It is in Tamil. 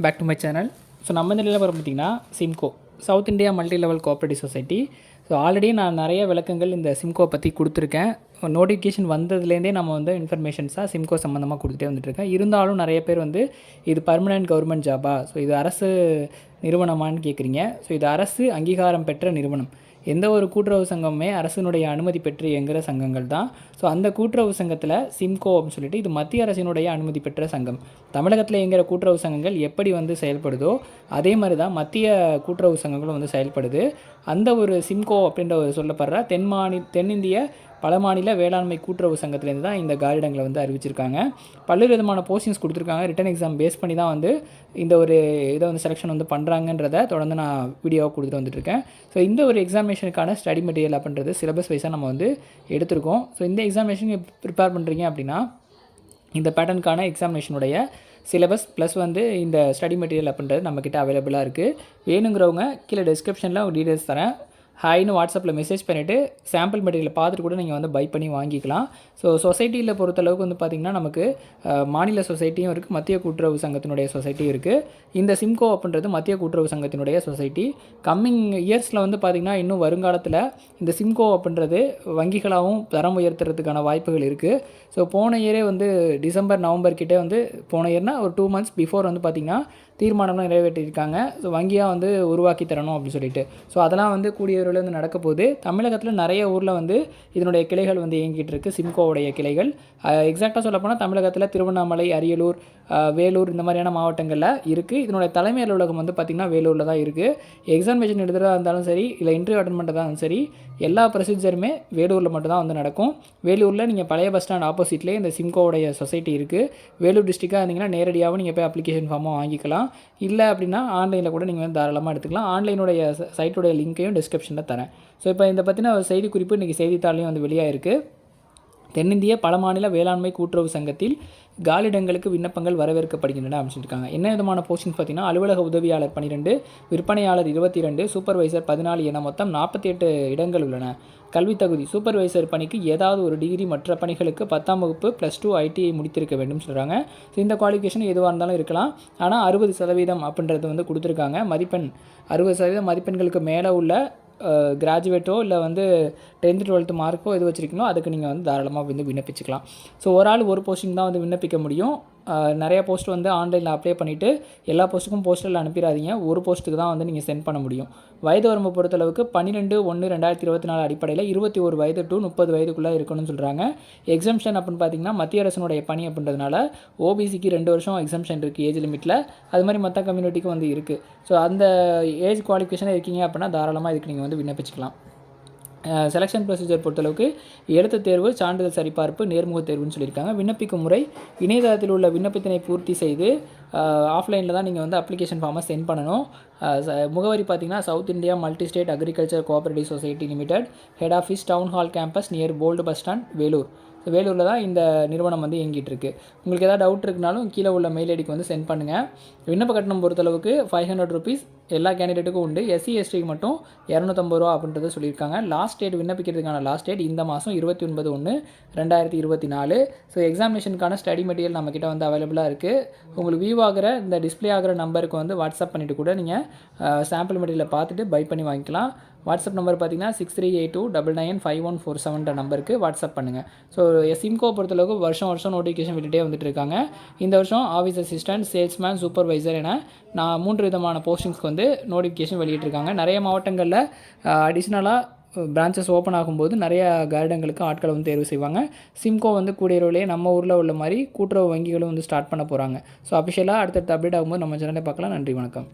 Back to my channel so நம்ம நிலையில் நிலவரம் பார்த்திங்கன்னா Simco South India multi level cooperative society so already நான் நிறைய விளக்கங்கள் இந்த சிம்கோ பற்றி கொடுத்துருக்கேன். நோட்டிஃபிகேஷன் வந்ததுலேருந்தே நம்ம வந்து இன்ஃபர்மேஷன்ஸாக சிம்கோ சம்மந்தமாக கொடுத்துட்டே வந்துட்டுருக்கேன். இருந்தாலும் நிறைய பேர் வந்து இது பர்மனெண்ட் கவர்மெண்ட் ஜாபா ஸோ இது அரசு நிறுவனமான்னு கேட்குறீங்க ஸோ இது அரசு அங்கீகாரம் பெற்ற நிறுவனம். எந்த ஒரு கூட்டுறவு சங்கமுமே அரசினுடைய அனுமதி பெற்று இயங்குகிற சங்கங்கள் தான். ஸோ அந்த கூட்டுறவு சங்கத்தில் சிம்கோ அப்படின்னு சொல்லிட்டு இது மத்திய அரசினுடைய அனுமதி பெற்ற சங்கம். தமிழகத்தில் இயங்குகிற கூட்டுறவு சங்கங்கள் எப்படி வந்து செயல்படுதோ அதே மாதிரி தான் மத்திய கூட்டுறவு சங்கங்களும் வந்து செயல்படுது. அந்த ஒரு சிம்கோ அப்படின்ற ஒரு சொல்லப்படுற தென் மாநில தென்னிந்திய பல மாநில வேளாண்மை கூட்டுறவு சங்கத்திலேருந்து தான் இந்த காரிடங்களை வந்து அறிவிச்சிருக்காங்க. பல்வேறு விதமான போஸ்டிங்ஸ் கொடுத்துருக்காங்க. ரிட்டன் எக்ஸாம் பேஸ் பண்ணி தான் வந்து இந்த ஒரு இதை வந்து செலெக்ஷன் வந்து பண்ணுறாங்கன்றத தொடர்ந்து நான் வீடியோவாக கொடுத்துட்டு வந்துட்டுருக்கேன். ஸோ இந்த ஒரு எக்ஸாமினேஷனுக்கான ஸ்டடி மெட்டீரியல் அப்படின்றது சிலபஸ் வைஸாக நம்ம வந்து எடுத்திருக்கோம். ஸோ இந்த எக்ஸாமினேஷன் ப்ரிப்பேர் பண்ணுறீங்க அப்படின்னா இந்த பேட்டர்னுக்கான எக்ஸாமினேஷனுடைய சிலபஸ் ப்ளஸ் வந்து இந்த ஸ்டடி மெட்டீரியல் அப்படின்றது நம்மக்கிட்ட அவைலபிளாக இருக்குது வேணுங்கிறவங்க கீழே டிஸ்கிரிப்ஷனில் ஒரு டீட்டெயில்ஸ் தரேன். ஹாய்னு வாட்ஸ்அப்பில் மெசேஜ் பண்ணிவிட்டு சாம்பிள் மெட்டீரியல் பார்த்துட்டு கூட நீங்கள் வந்து பை பண்ணி வாங்கிக்கலாம். ஸோ சொசைட்டியில் பொறுத்தளவுக்கு வந்து பார்த்திங்கன்னா நமக்கு மாநில சொசைட்டியும் இருக்குது மத்திய கூட்டுறவு சங்கத்தினுடைய சொசைட்டியும் இருக்குது இந்த சிம்கோ அப்படின்றது மத்திய கூட்டுறவு சங்கத்தினுடைய சொசைட்டி கம்மிங் இயர்ஸில் வந்து பார்த்திங்கன்னா இன்னும் வருங்காலத்தில் இந்த சிம்கோ அப்படின்றது வங்கிகளாகவும் தரம் உயர்த்துறதுக்கான வாய்ப்புகள் இருக்குது ஸோ போன இயரே வந்து டிசம்பர் நவம்பர் கிட்டே வந்து போன இயர்னா ஒரு டூ மந்த்ஸ் பிஃபோர் வந்து பார்த்திங்கன்னா தீர்மானம்லாம் நிறைவேற்றியிருக்காங்க ஸோ வங்கியாக வந்து உருவாக்கி தரணும் அப்படின்னு சொல்லிட்டு. ஸோ அதெல்லாம் வந்து கூடிய விரைவில் வந்து நடக்க போகுது தமிழகத்தில் நிறைய ஊரில் வந்து இதனுடைய கிளைகள் வந்து இயங்கிட்டு இருக்கு. சிம்கோவுடைய கிளைகள். எக்ஸாக்டாக சொல்லப்போனால் தமிழகத்தில் திருவண்ணாமலை அரியலூர் வேலூர் இந்த மாதிரியான மாவட்டங்களில் இருக்குது இதனுடைய தலைமை அலுவலகம் வந்து பார்த்திங்கன்னா வேலூரில் தான் இருக்குது எக்ஸாமினேஷன் எழுதுறதா இருந்தாலும் சரி இல்லை இன்டர்வியூ அட்டன் பண்ணுறதா இருந்தாலும் சரி எல்லா ப்ரொசீஜருமே வேலூரில் மட்டும்தான் வந்து நடக்கும். வேலூரில் நீங்கள் பழைய பஸ் ஸ்டாண்ட் ஆப்போசிட்லேயே இந்த சிம்கோவுடைய சொசைட்டி இருக்குது வேலூர் டிஸ்ட்ரிக்டாக இருந்தீங்கன்னா நேரடியாகவும் நீங்கள் போய் அப்ளிகேஷன் ஃபார்மும் வாங்கிக்கலாம். இல்லை அப்படின்னா ஆன்லைனில் கூட நீங்கள் வந்து தாராளமாக எடுத்துக்கலாம். ஆன்லைனுடைய சைட்டுடைய லிங்க்கையும் டிஸ்கிரிப்ஷனில் தரேன். ஸோ இப்போ இந்த பற்றின ஒரு செய்தி குறிப்பு இன்றைக்கி செய்தித்தாளையும் வந்து இருக்குது தென்னிந்திய பல மாநில வேளாண்மை கூட்டுறவு சங்கத்தில் காலிடங்களுக்கு விண்ணப்பங்கள் வரவேற்கப்படுகின்றன அப்படின்னு சொல்லியிருக்காங்க என்ன விதமான போஸ்டிங் பார்த்தீங்கன்னா அலுவலக உதவியாளர் பன்னிரெண்டு விற்பனையாளர் இருபத்தி ரெண்டு சூப்பர்வைசர் பதினாலு என மொத்தம் நாற்பத்தி எட்டு இடங்கள் உள்ளன. கல்வித் தகுதி சூப்பர்வைசர் பணிக்கு ஏதாவது ஒரு டிகிரி மற்ற பணிகளுக்கு பத்தாம் வகுப்பு ப்ளஸ் டூ ஐடிஐ முடித்திருக்க வேண்டும் சொல்கிறாங்க ஸோ இந்த குவாலிஃபிகேஷன் எதுவாக இருந்தாலும் இருக்கலாம். ஆனால் அறுபது சதவீதம் அப்படின்றது வந்து கொடுத்துருக்காங்க. மதிப்பெண் அறுபது சதவீதம் மதிப்பெண்களுக்கு மேலே உள்ள கிராஜுவேட்டோ இல்லை வந்து டென்த்து டுவெல்த்து மார்க்கோ எது வச்சுருக்கீங்களோ அதுக்கு நீங்கள் வந்து தாராளமாக வந்து விண்ணப்பிச்சுக்கலாம். ஸோ ஒரு ஆள் ஒரு போஸ்டிங் தான் வந்து விண்ணப்பிக்க முடியும். நிறையா போஸ்ட் வந்து ஆன்லைனில் அப்ளை பண்ணிவிட்டு எல்லா போஸ்ட்டுக்கும் போஸ்டரில் அனுப்பிடாதீங்க. ஒரு போஸ்ட்டுக்கு தான் வந்து நீங்கள் சென்ட் பண்ண முடியும். வயது வரம்பு பொறுத்தளவுக்கு பன்னிரெண்டு ஒன்று ரெண்டாயிரத்தி இருபத்தி நாலு அடிப்படையில் இருபத்தி ஒரு வயது டு முப்பது வயதுக்குள்ளே இருக்கணும்னு சொல்கிறாங்க எக்ஸம்ஷன் அப்படின்னு பார்த்தீங்கன்னா மத்திய அரசனுடைய பணி அப்படின்றதுனால ஓபிசிக்கு ரெண்டு வருஷம் எக்ஸம்ஷன் இருக்குது ஏஜ் லிமிட்டில் அது மாதிரி மற்ற கம்யூனிட்டிக்கும் வந்து இருக்குது ஸோ அந்த ஏஜ் குவாலிஃபிகேஷனாக இருக்கீங்க அப்படின்னா தாராளமாக இதுக்கு நீங்கள் வந்து விண்ணப்பிச்சுக்கலாம். செலெக்ஷன் ப்ரொசீஜர் பொறுத்தளவுக்கு எழுத்து தேர்வு சான்றிதழ் சரிபார்ப்பு நேர்முக தேர்வுன்னு சொல்லியிருக்காங்க. விண்ணப்பிக்கும் முறை இணையதளத்தில் உள்ள விண்ணப்பத்தினை பூர்த்தி செய்து ஆஃப்லைனில் தான் நீங்கள் வந்து அப்ளிகேஷன் ஃபார்மை சென்ட் பண்ணணும். ச- முகவரி பார்த்தீங்கன்னா South India multi state agriculture cooperative society limited head office town hall campus near old bus stand Vellore வேலூரில் தான் இந்த நிறுவனம் வந்து இயங்கிட்டு இருக்கு உங்களுக்கு ஏதாவது டவுட் இருக்குனாலும் கீழே உள்ள மெயில் ஐடிக்கு வந்து சென்ட் பண்ணுங்கள் விண்ணப்ப கட்டணம் பொறுத்தளவுக்கு ஃபைவ் ஹண்ட்ரட் ருபீஸ் எல்லா கேண்டிடேட்டுக்கும் உண்டு. எஸ்சி எஸ்டிக்கு மட்டும் இரநூத்தம்பது ரூபா அப்படின்றத சொல்லியிருக்காங்க. லாஸ்ட் டேட் விண்ணப்பிக்கிறதுக்கான லாஸ்ட் டேட் இந்த மாதம் இருபத்தி ஒன்பது ஒன்று ரெண்டாயிரத்தி இருபத்தி நாலு. ஸோ எக்ஸாமினேஷனுக்கான ஸ்டடி மெட்டீரியல் நம்மக்கிட்ட வந்து அவைலபிளாக இருக்குது உங்களுக்கு வியூ ஆகிற இந்த டிஸ்ப்ளே ஆகிற நம்பருக்கு வந்து வாட்ஸ்அப் பண்ணிவிட்டு கூட நீங்கள் சாம்பிள் மெட்டீரியலை பார்த்துட்டு பை பண்ணி வாங்கிக்கலாம். வாட்ஸ்அப் நம்பர் பார்த்தீங்கன்னா six three eight two double nine five one four செவன்ற நம்பருக்கு வாட்ஸ்அப் பண்ணுங்கள் ஸோ சிம்கோ பொறுத்தளவுக்கு வருஷம் வருஷம் நோட்டிஃபிகேஷன் விட்டுட்டே வந்துட்டு இருக்காங்க. இந்த வருஷம் ஆஃபீஸ் அசிஸ்டன்ட் சேல்ஸ்மேன் சூப்பர்வைசர் என நான் மூன்று விதமான போஸ்டிங்ஸ்க்கு வந்து நோட்டிஃபிகேஷன் வெளியிட்டிருக்காங்க. நிறைய மாவட்டங்களில் அடிஷ்னலாக பிரான்ச்சஸ் ஓப்பன் ஆகும்போது நிறைய கார்டங்களுக்கு ஆட்களை வந்து தேர்வு செய்வாங்க. சிம்கோ வந்து கூடிய நம்ம ஊரில் உள்ள மாதிரி கூட்டுறவு வங்கிகளும் வந்து ஸ்டார்ட் பண்ண போகிறாங்க ஸோ அஃபிஷியலாக அடுத்தடுத்த அப்டேட் ஆகும்போது நம்ம சேனலை பார்க்கலாம். நன்றி வணக்கம்.